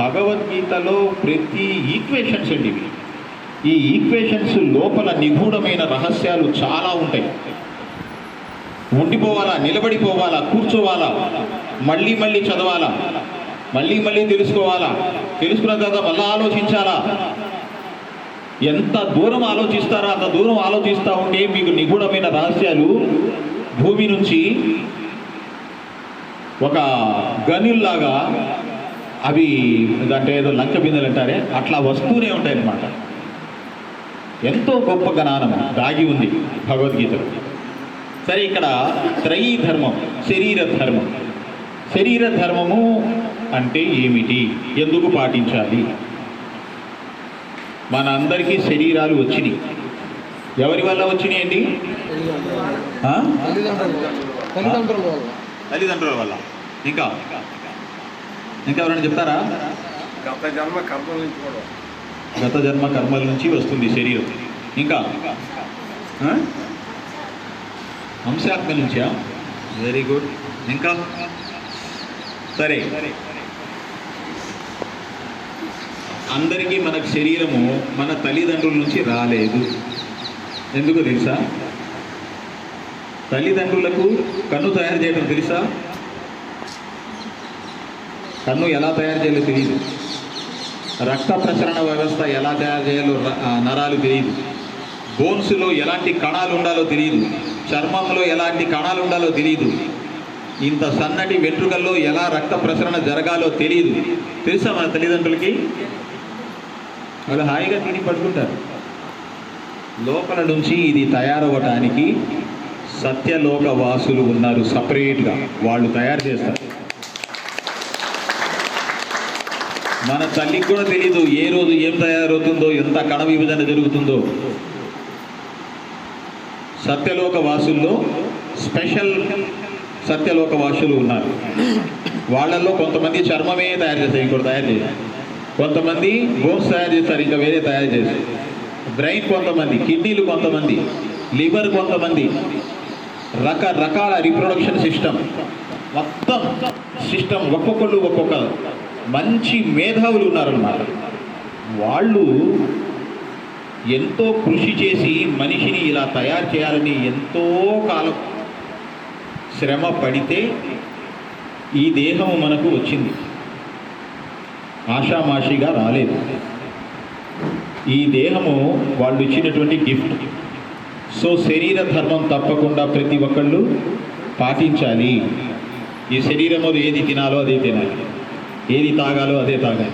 భగవద్గీతలో ప్రతి ఈక్వేషన్స్ అండి ఇవి. ఈ ఈక్వేషన్స్ లోపల నిగూఢమైన రహస్యాలు చాలా ఉంటాయి. ఉండిపోవాలా నిలబడిపోవాలా కూర్చోవాలా మళ్ళీ మళ్ళీ చదవాలా మళ్ళీ మళ్ళీ తెలుసుకోవాలా తెలుసుకున్న తర్వాత మళ్ళీ ఆలోచించాలా? ఎంత దూరం ఆలోచిస్తారో అంత దూరం ఆలోచిస్తూ ఉంటే మీకు నిగూఢమైన రహస్యాలు భూమి నుంచి ఒక గనుల్లాగా అవి అంటే ఏదో లంక బిందెలు అంటారే అట్లా వస్తూనే ఉంటాయి అన్నమాట ఎంతో గొప్ప జ్ఞానం దాగి ఉంది భగవద్గీతలో. సరే ఇక్కడ త్రయీ ధర్మం శరీర ధర్మం శరీర ధర్మము అంటే ఏమిటి? ఎందుకు పాటించాలి? మన అందరికీ శరీరాలు వచ్చినాయి. ఎవరి వల్ల వచ్చినాయండి? తల్లిదండ్రుల వల్ల. తల్లిదండ్రుల వల్ల. ఇంకా? ఇంకా ఎవరైనా చెప్తారా? గత జన్మ కర్మల నుంచి కూడా. గత జన్మ కర్మల నుంచి వస్తుంది శరీరం. ఇంకా? ఆ? వంశాత్మ నుంచా? వెరీ గుడ్ ఇంకా? సరే. అందరికీ మనకు శరీరము మన తల్లిదండ్రుల నుంచి రాలేదు. ఎందుకు తెలుసా? తల్లిదండ్రులకు కన్ను తయారు చేయడం తెలుసా? కన్ను ఎలా తయారు చేయాలో తెలియదు రక్త ప్రసరణ వ్యవస్థ ఎలా తయారు చేయాలో నరాలు తెలియదు బోన్స్లో ఎలాంటి కణాలు ఉండాలో తెలియదు చర్మంలో ఎలాంటి కణాలు ఉండాలో తెలియదు ఇంత సన్నటి వెంట్రుకల్లో ఎలా రక్త ప్రసరణ జరగాలో తెలియదు తెలుసా మన తల్లిదండ్రులకి? వాళ్ళు హాయిగా తిని పట్టుకుంటారు లోపల నుంచి ఇది తయారవ్వటానికి సత్యలోక వాసులు ఉన్నారు సపరేట్గా. వాళ్ళు తయారు చేస్తారు. మన తల్లికి కూడా తెలీదు ఏ రోజు ఏం తయారవుతుందో ఎంత కణ విభజన జరుగుతుందో. సత్యలోక వాసుల్లో స్పెషల్ సత్యలోక వాసులు ఉన్నారు. వాళ్ళల్లో కొంతమంది చర్మమే తయారు చేస్తారు ఇంకోటి తయారు చేయాలి కొంతమంది బోన్స్ తయారు చేస్తారు ఇంకా వేరే తయారు చేస్తారు బ్రెయిన్ కొంతమంది కిడ్నీలు కొంతమంది లివర్ కొంతమంది రకరకాల రీప్రొడక్షన్ సిస్టమ్. మొత్తం సిస్టమ్ ఒక్కొక్కళ్ళు ఒక్కొక్క మంచి మేధావులు ఉన్నారన్నమాట వాళ్ళు ఎంతో కృషి చేసి మనిషిని ఇలా తయారు చేయాలని ఎంతో కాలం శ్రమ పడితే ఈ దేహము మనకు వచ్చింది. ఆషామాషిగా రాలేదు. ఈ దేహము వాళ్ళు ఇచ్చినటువంటి గిఫ్ట్. సో శరీర ధర్మం తప్పకుండా ప్రతి ఒక్కళ్ళు పాటించాలి. ఈ శరీరము ఏది తినాలో అదే తినాలి. ఏది తాగాలో అదే తాగాలి.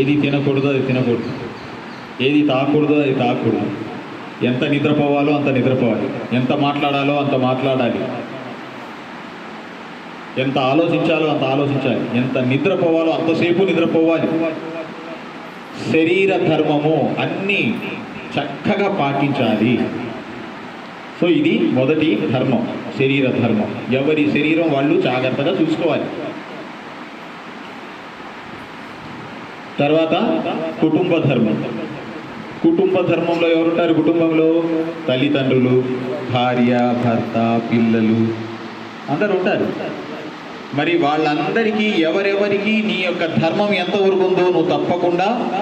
ఏది తినకూడదో అది తినకూడదు. ఏది తాకూడదో అది తాకూడదు. ఎంత నిద్రపోవాలో అంత నిద్రపోవాలి. ఎంత మాట్లాడాలో అంత మాట్లాడాలి. ఎంత ఆలోచించాలో అంత ఆలోచించాలి. ఎంత నిద్రపోవాలో అంతసేపు నిద్రపోవాలి. శరీర ధర్మము అన్నీ చక్కగా పాటించాలి. సో ఇది మొదటి ధర్మం శరీర ధర్మం. ఎవరి శరీరం వాళ్ళు జాగ్రత్తగా చూసుకోవాలి. తర్వాత కుటుంబ ధర్మం. కుటుంబ ధర్మంలో ఎవరుంటారు కుటుంబంలో? తల్లిదండ్రులు భార్య భర్త పిల్లలు. అందరు ఉంటారు. మరి వాళ్ళందరికీ ఎవరెవరికి నీ యొక్క ధర్మం ఎంతవరకు ఉందో నువ్వు తప్పకుండా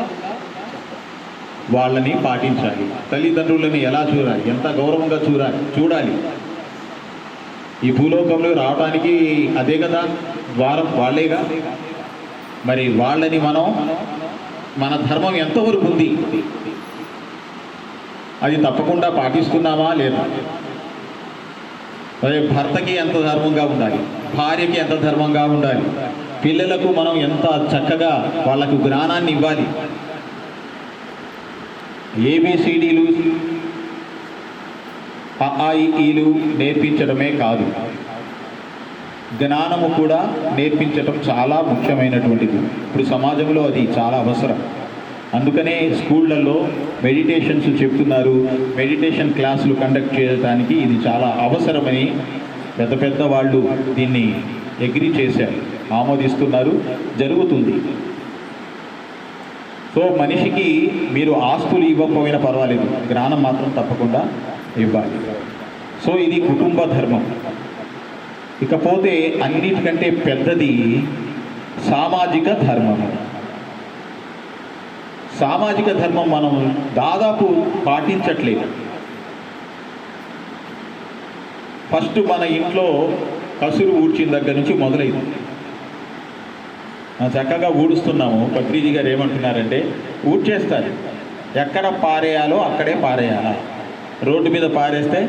వాళ్ళని పాటించాలి. తల్లిదండ్రులని ఎలా చూడాలి? ఎంత గౌరవంగా చూడాలి? చూడాలి. ఈ భూలోకంలో రావడానికి అదే కదా? ద్వారం వాళ్ళేగా? మరి వాళ్ళని మనం మన ధర్మం ఎంతవరకు ఉంది? అది తప్పకుండా పాటిస్తున్నామా లేదా? అదే భర్తకి ఎంత ధర్మంగా ఉండాలి? భార్యకి ఎంత ధర్మంగా ఉండాలి? పిల్లలకు మనం ఎంత చక్కగా వాళ్ళకు జ్ఞానాన్ని ఇవ్వాలి? ఏబిసిడీలు అఐఈలు నేర్పించడమే కాదు. జ్ఞానము కూడా నేర్పించటం చాలా ముఖ్యమైనటువంటిది. ఇప్పుడు సమాజంలో అది చాలా అవసరం. అందుకనే స్కూళ్ళల్లో మెడిటేషన్స్ చెప్తున్నారు. మెడిటేషన్ క్లాసులు కండక్ట్ చేయడానికి ఇది చాలా అవసరమని పెద్ద పెద్ద వాళ్ళు దీన్ని అగ్రి చేశారు. ఆమోదిస్తున్నారు. జరుగుతుంది. సో మనిషికి మీరు ఆస్తులు ఇవ్వకపోయినా పర్వాలేదు. జ్ఞానం మాత్రం తప్పకుండా ఇవ్వాలి. సో ఇది కుటుంబ ధర్మం. ఇకపోతే అన్నిటికంటే పెద్దది సామాజిక ధర్మము సామాజిక ధర్మం మనం దాదాపు పాటించట్లేదు. ఫస్ట్ మన ఇంట్లో కసురు ఊడ్చిన దగ్గర నుంచి మొదలైంది. మనం చక్కగా ఊడుస్తున్నాము. పత్రిజీ గారు ఏమంటున్నారంటే ఊడ్చేస్తారు. ఎక్కడ పారేయాలో అక్కడే పారేయాలా? రోడ్డు మీద పారేస్తే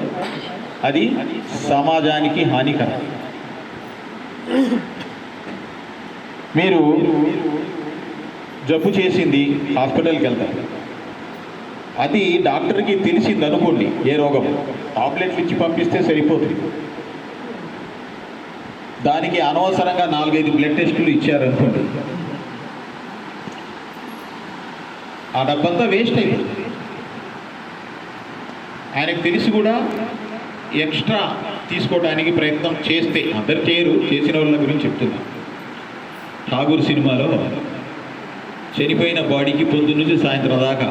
అది సమాజానికి హానికరం. మీరు జబ్బు చేసింది హాస్పిటల్కి వెళ్తారు. అది డాక్టర్కి తెలిసింది అనుకోండి ఏ రోగం. టాబ్లెట్లు ఇచ్చి పంపిస్తే సరిపోతుంది. దానికి అనవసరంగా నాలుగైదు బ్లడ్ టెస్టులు ఇచ్చారనుకోండి ఆ డబ్బంతా వేస్ట్ అయిపోతుంది. ఆయనకు తెలిసి కూడా ఎక్స్ట్రా తీసుకోవడానికి ప్రయత్నం చేస్తే అందరు చేయరు చేసిన వాళ్ళ గురించి చెప్తున్నా. ఠాగూర్ సినిమాలో చనిపోయిన బాడీకి పొద్దు నుంచి సాయంత్రం దాకా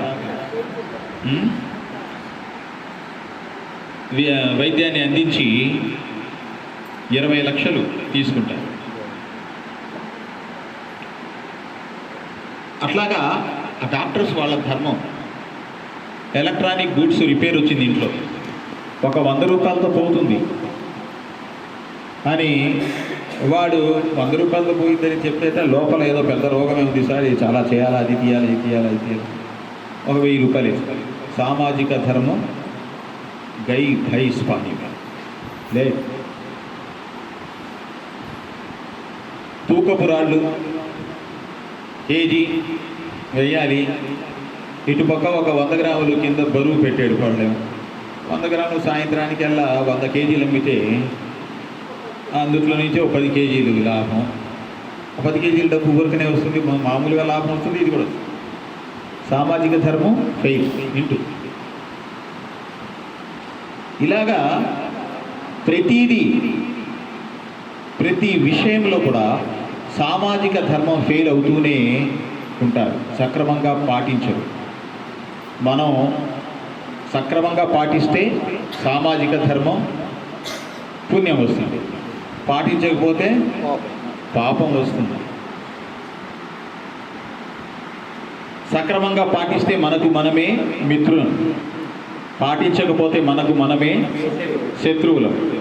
వైద్యాన్ని అందించి ఇరవై లక్షలు తీసుకుంటారు. అట్లాగా ఆ డాక్టర్స్ వాళ్ళ ధర్మం. ఎలక్ట్రానిక్ గూడ్స్ రిపేర్ వచ్చింది ఇంట్లో. ఒక వంద రూపాయలతో పోతుంది. అని వాడు వంద రూపాయలతో పోయిందని చెప్తే లోపల ఏదో పెద్ద రోగం ఉంది సార్ ఇది చాలా చేయాలి అది తీయాలి ఇది తీయాలి అది తీయాలి. ఒక వెయ్యి రూపాయలు ఇస్తారు సామాజిక ధర్మం గై భై స్పానిక లే. తూకపు రాళ్ళు కేజీ వెయ్యాలి. ఇటుపక్క ఒక వంద గ్రాములు కింద బరువు పెట్టాడు పళ్ళెం వంద గ్రాములు సాయంత్రానికల్లా వంద కేజీలు అమ్మితే అందుట్లో నుంచి ఒక పది కేజీలు లాభం. పది కేజీల డబ్బు ఊరికనే వస్తుంది. మామూలుగా లాభం వస్తుంది ఇది కూడా సామాజిక ధర్మం ఫెయిల్ ఇంటూ ఇలాగా ప్రతిదీ ప్రతి విషయంలో కూడా సామాజిక ధర్మం ఫెయిల్ అవుతూనే ఉంటారు. సక్రమంగా పాటించరు. మనం సక్రమంగా పాటిస్తే సామాజిక ధర్మం పుణ్యం వస్తుంది. పాటించకపోతే పాపం వస్తుంది. సక్రమంగా పాటిస్తే మనకు మనమే మిత్రులు. పాటించకపోతే మనకు మనమే శత్రువులం.